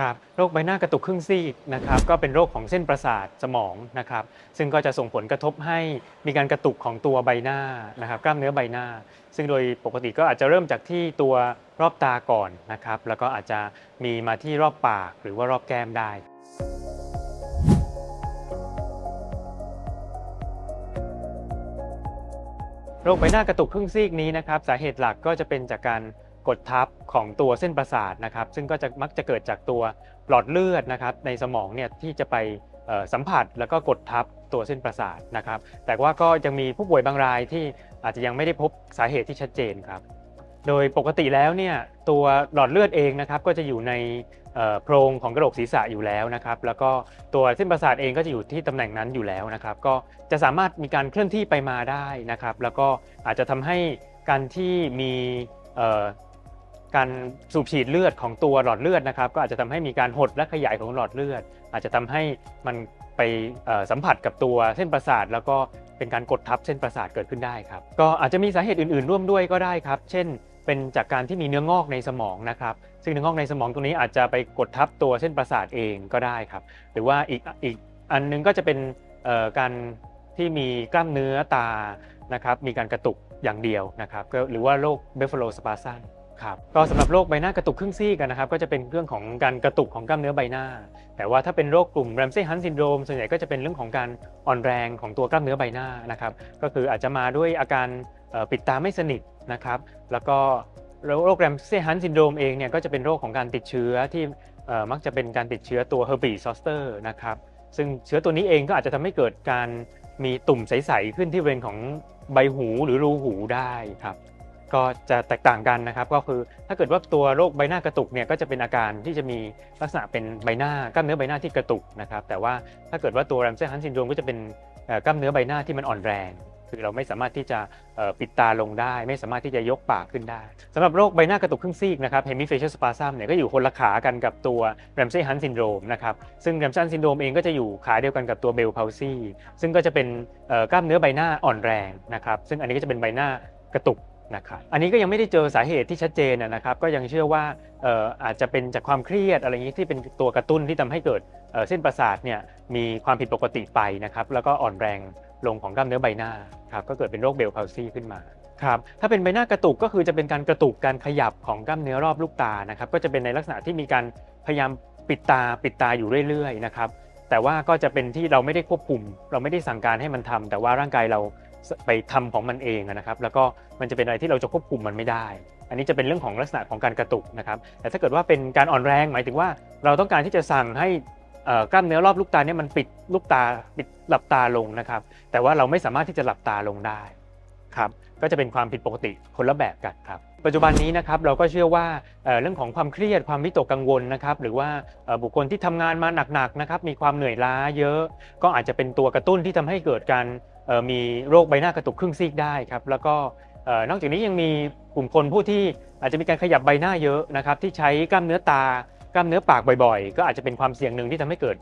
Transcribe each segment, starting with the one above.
ครับโรคใบหน้ากระตุกครึ่งซีกนะครับก็เป็นโรคของเส้นประสาทสมองนะครับซึ่งก็จะส่งผลกระทบให้มีการกระตุกของตัวใบหน้านะครับกล้ามเนื้อใบหน้า ซึ่งโดยปกติก็อาจจะเริ่มจากที่ตัวรอบตาก่อนนะครับแล้วก็อาจจะมีมาที่รอบปากหรือว่ารอบแก้มได้โรคใบหน้ากระตุกครึ่งซีกนี้นะครับสาเหตุหลักก็จะเป็นจากการ กดทับของตัวเส้นประสาทนะครับ ซึ่งก็จะมักจะเกิดจากตัวหลอดเลือดนะครับ ในสมองเนี่ยที่จะไปสัมผัสแล้วก็กดทับตัวเส้นประสาทนะครับ แต่ว่าก็ยังมีผู้ป่วยบางรายที่อาจจะยังไม่ได้พบสาเหตุที่ชัดเจนครับ โดยปกติแล้วเนี่ยตัวหลอดเลือดเองนะครับก็จะอยู่ในโพรงของกระโหลกศีรษะอยู่แล้วนะครับ แล้วก็ตัวเส้นประสาทเองก็จะอยู่ที่ตำแหน่งนั้นอยู่แล้วนะครับ ก็จะสามารถมีการเคลื่อนที่ไปมาได้นะครับ แล้วก็อาจจะทำให้การที่มี การสูบฉีดเลือดของตัวหลอดเลือดนะครับ ก็อาจจะทำให้มีการหดและขยายของหลอดเลือด อาจจะทำให้มันไปสัมผัสกับตัวเส้นประสาท แล้วก็เป็นการกดทับเส้นประสาทเกิดขึ้นได้ครับ ก็อาจจะมีสาเหตุอื่น ๆ ร่วมด้วยก็ได้ครับ เช่น เป็นจากการที่มีเนื้องอกในสมองนะครับ ซึ่งเนื้องอกในสมองตรงนี้อาจจะไปกดทับตัวเส้นประสาทเองก็ได้ครับ หรือว่าอีกอีกอันนึงก็จะเป็นการที่มีกล้ามเนื้อตานะครับ มีการกระตุกอย่างเดียวนะครับ หรือว่าโรคเบฟโลสปาซัน ครับก็สำหรับโรคใบหน้ากระตุกครึ่งซีกกันนะครับก็จะเป็นเรื่องของการกระตุกของกล้ามเนื้อใบหน้า แต่ว่าถ้าเป็นโรคกลุ่มแรมเซ่ฮันซินโดรมส่วนใหญ่ก็จะเป็นเรื่องของการอ่อนแรงของตัวกล้ามเนื้อใบหน้านะครับก็คืออาจจะมาด้วยอาการปิดตาไม่สนิทนะครับแล้วก็โรคแรมเซ่ฮันซินโดรมเองเนี่ยก็จะเป็นโรคของการติดเชื้อที่มักจะเป็นการติดเชื้อตัวเฮอร์ปีซอสเตอร์นะครับซึ่งเชื้อตัวนี้เองก็อาจจะทำให้เกิดการมีตุ่มใส ๆ ขึ้นที่บริเวณของใบหูหรือรูหูได้ครับ ก็จะแตกต่างกันนะครับ ก็คือถ้าเกิดว่าตัวโรคใบหน้ากระตุกเนี่ยก็จะเป็นอาการที่จะมีลักษณะเป็นใบหน้ากล้ามเนื้อใบหน้าที่กระตุกนะครับแต่ว่าถ้าเกิดว่าตัวแรมเซฮันซินโดรมก็จะเป็นกล้ามเนื้อใบหน้าที่มันอ่อนแรง คือเราไม่สามารถที่จะปิดตาลงได้ ไม่สามารถที่จะยกปากขึ้นได้สำหรับโรคใบหน้ากระตุกครึ่งซีกนะครับเฮมิเฟเชียลสปาซัมเนี่ยก็อยู่คนละขากันกับตัวแรมเซฮันซินโดรมนะครับซึ่งแรมเซฮันซินโดรมเองก็จะอยู่ขาเดียวกันกับตัวเบลพาวซีซึ่งก็จะเป็นกล้ามเนื้อใบหน้าอ่อนแรงนะครับซึ่งอันนี้ก็จะเป็นใบหน้ากระตุก นะครับอันนี้ก็ยังไม่ได้เจอสาเหตุที่ชัดเจนนะครับ ก็ยังเชื่อว่าอาจจะเป็นจากความเครียดอะไรอย่างนี้ที่เป็นตัวกระตุ้นที่ทำให้เกิดเส้นประสาทเนี่ยมีความผิดปกติไปนะครับ แล้วก็อ่อนแรงลงของกล้ามเนื้อใบหน้าครับก็เกิดเป็นโรคเบลพาซีขึ้นมาครับถ้าเป็นใบหน้ากระตุกก็คือจะเป็นการกระตุกการขยับของกล้ามเนื้อรอบลูกตานะครับ ก็จะเป็นในลักษณะที่มีการพยายามปิดตาปิดตาอยู่เรื่อยๆนะครับแต่ว่าก็จะเป็นที่เราไม่ได้ควบคุม เราไม่ได้สั่งการให้มันทำแต่ว่าร่างกายเรา ไปทำของมันเองนะครับ แล้วก็มันจะเป็นอะไรที่เราจะควบคุมมันไม่ได้ อันนี้จะเป็นเรื่องของลักษณะของการกระตุกนะครับ แต่ถ้าเกิดว่าเป็นการอ่อนแรงหมายถึงว่า เราต้องการที่จะสั่งให้กล้ามเนื้อรอบลูกตาเนี่ยมันปิดลูกตาปิดหลับตาลงนะครับ แต่ว่าเราไม่สามารถที่จะหลับตาลงได้ครับก็จะเป็นความผิดปกติคนละแบบกันครับ ปัจจุบันนี้นะครับเราก็เชื่อว่าเรื่องของความเครียดความวิตกกังวลนะครับ หรือว่าบุคคลที่ทำงานมาหนักๆนะครับมีความเหนื่อยล้าเยอะ ก็อาจจะเป็นตัวกระตุ้นที่ทำให้เกิดการ มีโรคใบหน้ากระตุกครึ่งซีกได้ครับแล้วก็นอกจากนี้ยังมีกลุ่มคนผู้ที่อาจจะมีการขยับใบหน้าเยอะนะครับที่ใช้กล้ามเนื้อตากล้ามเนื้อปากบ่อยๆ ก็อาจจะเป็นความเสี่ยงหนึ่งที่ทำให้เกิด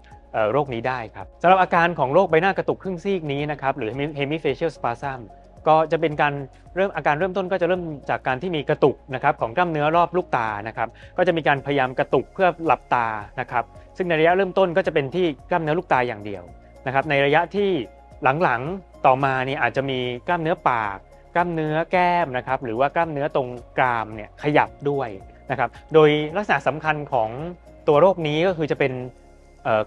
โรคนี้ได้ครับสำหรับอาการของโรคใบหน้ากระตุกครึ่งซีกนี้นะครับหรือ hemifacial spasm ก็จะเป็นการเริ่มอาการเริ่มต้นก็จะเริ่มจากการที่มีกระตุกนะครับของกล้ามเนื้อรอบลูกตานะครับก็จะมีการพยายามกระตุกเพื่อหลับตานะครับซึ่งในระยะเริ่มต้นก็จะเป็นที่กล้ามเนื้อลูกตาอย่างเดียวนะครับในระยะที่หลังๆ ต่อมาเนี่ยอาจจะมีกล้ามเนื้อปาก กล้ามเนื้อแก้มนะครับหรือว่ากล้ามเนื้อตรงกรามเนี่ยขยับด้วยนะครับโดยลักษณะสำคัญของตัวโรคนี้ก็คือจะเป็น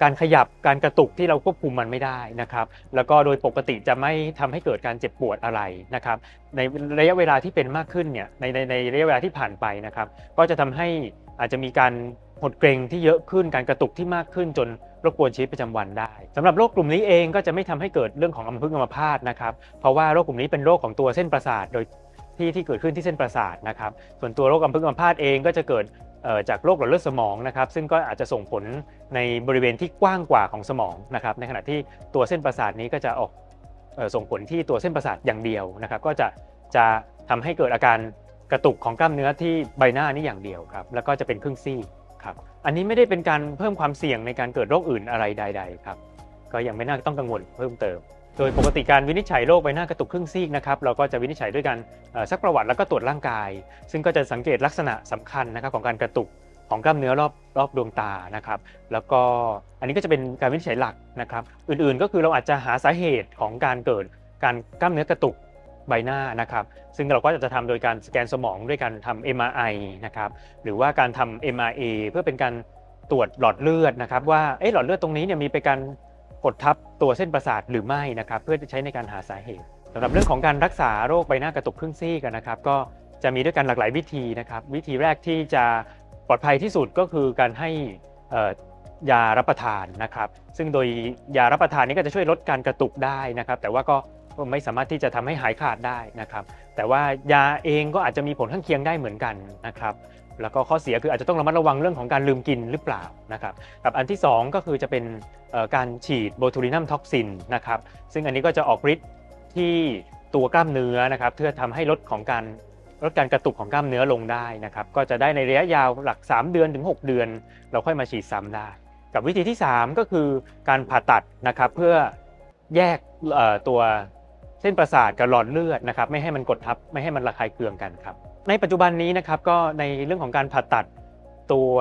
การขยับการกระตุกที่เราควบคุมมันไม่ได้นะครับ แล้วก็โดยปกติจะไม่ทำให้เกิดการเจ็บปวดอะไรนะครับ ในระยะเวลาที่เป็นมากขึ้นเนี่ยในในในระยะเวลาที่ผ่านไปนะครับ ก็จะทำให้อาจจะมีการ หดเกรงที่เยอะขึ้นการกระตุกที่มากขึ้นจนรบกวนชีวิตประจำวันได้สำหรับโรคกลุ่มนี้เองก็จะไม่ทำให้เกิดเรื่องของอัมพฤกษ์อัมพาตนะครับเพราะว่าโรคกลุ่มนี้เป็นโรคของตัวเส้นประสาทโดยที่ที่เกิดขึ้นที่เส้นประสาทนะครับส่วนตัวโรคอัมพฤกษ์อัมพาตเองก็จะเกิดจากโรคหลอดเลือดสมองนะครับซึ่งก็อาจจะส่งผลในบริเวณที่กว้างกว่าของสมองนะครับในขณะที่ตัวเส้นประสาทนี้ก็จะออกส่งผลที่ตัวเส้นประสาทอย่างเดียวนะครับก็จะจะทำให้เกิดอาการกระตุกของกล้ามเนื้อที่ใบหน้านี่อย่างเดียวครับแล้วก็จะเป็นครึ่งซี่ ครับอันนี้ไม่ได้เป็นการเพิ่มความเสี่ยงในการเกิดโรคอื่นอะไรใด ๆ ครับ ก็ยังไม่น่าต้องกังวลเพิ่มเติม โดยปกติการวินิจฉัยโรคใบหน้ากระตุกครึ่งซีกนะครับเราก็จะวินิจฉัยด้วยการเอ่อซักประวัติแล้วก็ตรวจร่างกาย ซึ่งก็จะสังเกตลักษณะสำคัญนะครับของการกระตุกของกล้ามเนื้อรอบรอบดวงตานะครับ แล้วก็อันนี้ก็จะเป็นการวินิจฉัยหลักนะครับ อื่นๆก็คือเราอาจจะหาสาเหตุของการเกิดการกล้ามเนื้อกระตุก ใบหน้านะครับซึ่งเราก็จะทำโดยการสแกนสมองด้วยการทำ MRI นะครับหรือว่าการทำ MRA เพื่อเป็นการตรวจหลอดเลือดนะครับว่าเอ๊ะหลอดเลือดตรงนี้เนี่ยมีไปการกดทับตัวเส้นประสาทหรือไม่นะครับเพื่อใช้ในการหาสาเหตุสำหรับเรื่องของการรักษาโรคใบหน้ากระตุกครึ่งซีกนะครับ ก็จะมีด้วยกันหลากหลายวิธีนะครับ วิธีแรกที่จะปลอดภัยที่สุดก็คือการให้ยารับประทานนะครับ ซึ่งโดยยารับประทานนี้ก็จะช่วยลดการกระตุกได้นะครับ แต่ว่าก็ ก็ไม่สามารถที่จะทำให้หายขาดได้นะครับ แต่ว่ายาเองก็อาจจะมีผลข้างเคียงได้เหมือนกันนะครับแล้วก็ข้อเสียคืออาจจะต้องระมัดระวังเรื่องของการลืมกินหรือเปล่านะครับกับอันที่ 2 ก็คือจะเป็นการฉีดโบทูลินัมท็อกซินนะครับซึ่งอันนี้ก็จะออกฤทธิ์ที่ตัวกล้ามเนื้อนะครับเพื่อทำให้ลดของการลดการกระตุกของกล้ามเนื้อลงได้นะครับก็จะได้ในระยะยาวหลัก 3 เดือนถึง 6 เดือน เราค่อยมาฉีดซ้ำได้ กับวิธีที่ 3 ก็คือการผ่าตัดนะครับเพื่อแยกตัว เส้นประสาทกับหลอดเลือดนะครับไม่ให้มันกดทับไม่ให้มันระคายเคืองกันครับในปัจจุบันนี้นะครับก็ในเรื่องของการผ่าตัดตัว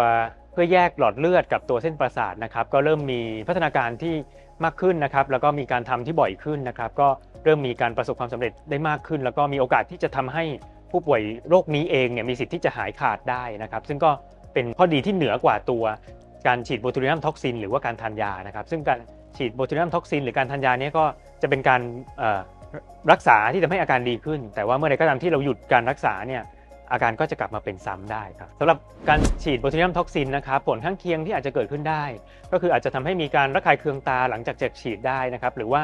เพื่อแยกหลอดเลือดกับตัวเส้นประสาทนะครับก็เริ่มมีพัฒนาการที่มากขึ้นนะครับแล้วก็มีการทำที่บ่อยขึ้นนะครับก็เริ่มมีการประสบความสำเร็จได้มากขึ้น แล้วก็มีโอกาสที่จะทำให้ผู้ป่วยโรคนี้เองเนี่ยมีสิทธิ์ที่จะหายขาดได้นะครับซึ่งก็เป็นข้อดีที่เหนือกว่าตัวการฉีดโบทูลินัมท็อกซินหรือว่าการทานยานะครับซึ่งการฉีดโบทูลินัมท็อกซินหรือการทานยาเนี้ก็จะเป็นการเอ่อ รักษาที่ทำให้อาการดีขึ้น แต่ว่าเมื่อใดก็ตามที่เราหยุดการรักษาเนี่ยอาการก็จะกลับมาเป็นซ้ำได้ครับสำหรับการฉีดโบทูลินัมท็อกซินนะครับผลข้างเคียงที่อาจจะเกิดขึ้นได้ ก็คืออาจจะทำให้มีการระคายเคืองตาหลังจากเจะฉีดได้นะครับหรือว่า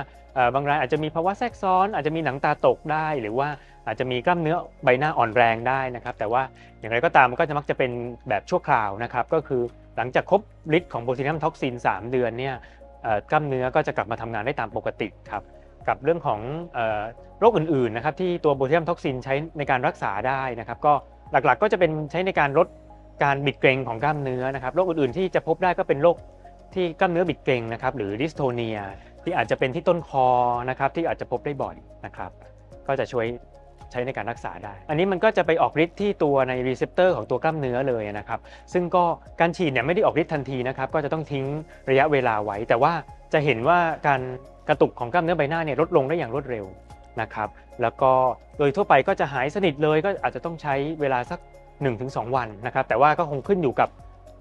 บางรายอาจจะมีภาวะแทรกซ้อน อาจจะมีหนังตาตกได้ หรือว่าอาจจะมีกล้ามเนื้อใบหน้าอ่อนแรงได้นะครับแต่ว่าอย่างไรก็ตามมันก็จะมักจะเป็นแบบชั่วคราวนะครับก็คือหลังจากครบฤทธิ์ของโบทูลินัมท็อกซิน3 เดือนเนี่ยกล้ามเนื้อก็จะกลับมาทำงานได้ตามปกติครับ กับเรื่องของโรคอื่นๆนะครับที่ตัวโบทูลินัมท็อกซินใช้ในการรักษาได้นะครับก็หลักๆก็จะเป็นใช้ในการลดการบิดเกร็งของกล้ามเนื้อนะครับโรคอื่นๆที่จะพบได้ก็เป็นโรคที่กล้ามเนื้อบิดเกร็งนะครับหรือดิสโทเนีย ที่อาจจะเป็นที่ต้นคอนะครับที่อาจจะพบได้บ่อยนะครับก็จะช่วยใช้ในการรักษาได้ อันนี้มันก็จะไปออกฤทธิ์ที่ตัวในรีเซพเตอร์ของตัวกล้ามเนื้อเลยนะครับซึ่งก็การฉีดเนี่ยไม่ได้ออกฤทธิ์ทันทีนะครับก็จะต้องทิ้งระยะเวลาไว้ แต่ว่าจะเห็นว่าการ กระตุกของกล้ามเนื้อใบหน้าเนี่ยลดลงได้อย่างรวดเร็วนะครับ แล้วก็โดยทั่วไปก็จะหายสนิทเลยก็อาจจะต้องใช้เวลาสัก 1-2 วันนะครับ แต่ว่าก็คงขึ้นอยู่กับ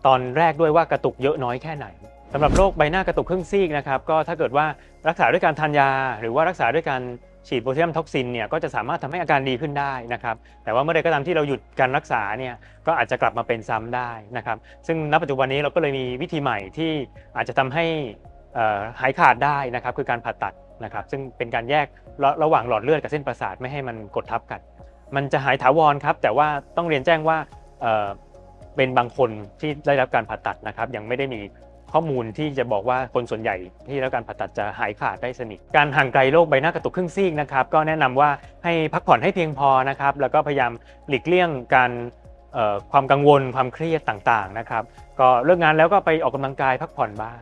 ตอนแรกด้วยว่ากระตุกเยอะน้อยแค่ไหนสำหรับโรคใบหน้ากระตุกครึ่งซีกนะครับก็ถ้าเกิดว่ารักษาด้วยการทานยา หรือว่ารักษาด้วยการฉีดโบทูลินัมท็อกซินเนี่ยก็จะสามารถทำให้อาการดีขึ้นได้นะครับแต่ว่าเมื่อใดก็ตามที่เราหยุดการรักษาเนี่ยก็อาจจะกลับมาเป็นซ้ำได้นะครับซึ่งณปัจจุบันนี้เราก็เลยมีวิธีใหม่ที่อาจจะทำให้ หายขาดได้นะครับคือการผ่าตัดนะครับซึ่งเป็นการแยกระระหว่างหลอดเลือดกับเส้นประสาทไม่ให้มันกดทับกัน มันจะหายถาวรครับแต่ว่าต้องเรียนแจ้งว่าเเป็นบางคนที่ได้รับการผ่าตัดนะครับยังไม่ได้มีข้อมูลที่จะบอกว่าคนส่วนใหญ่ที่ได้รับการผ่าตัดจะหายขาดได้สนิท การห่างไกลโรคใบหน้ากระตุกครึ่งซีกนะครับก็แนะนำว่าให้พักผ่อนให้เพียงพอนะครับแล้วก็พยายามหลีกเลี่ยงการความกังวลความเครียดต่างๆนะครับก็เลิกงานแล้วก็ไปออกกำลังกายพักผ่อนบ้าง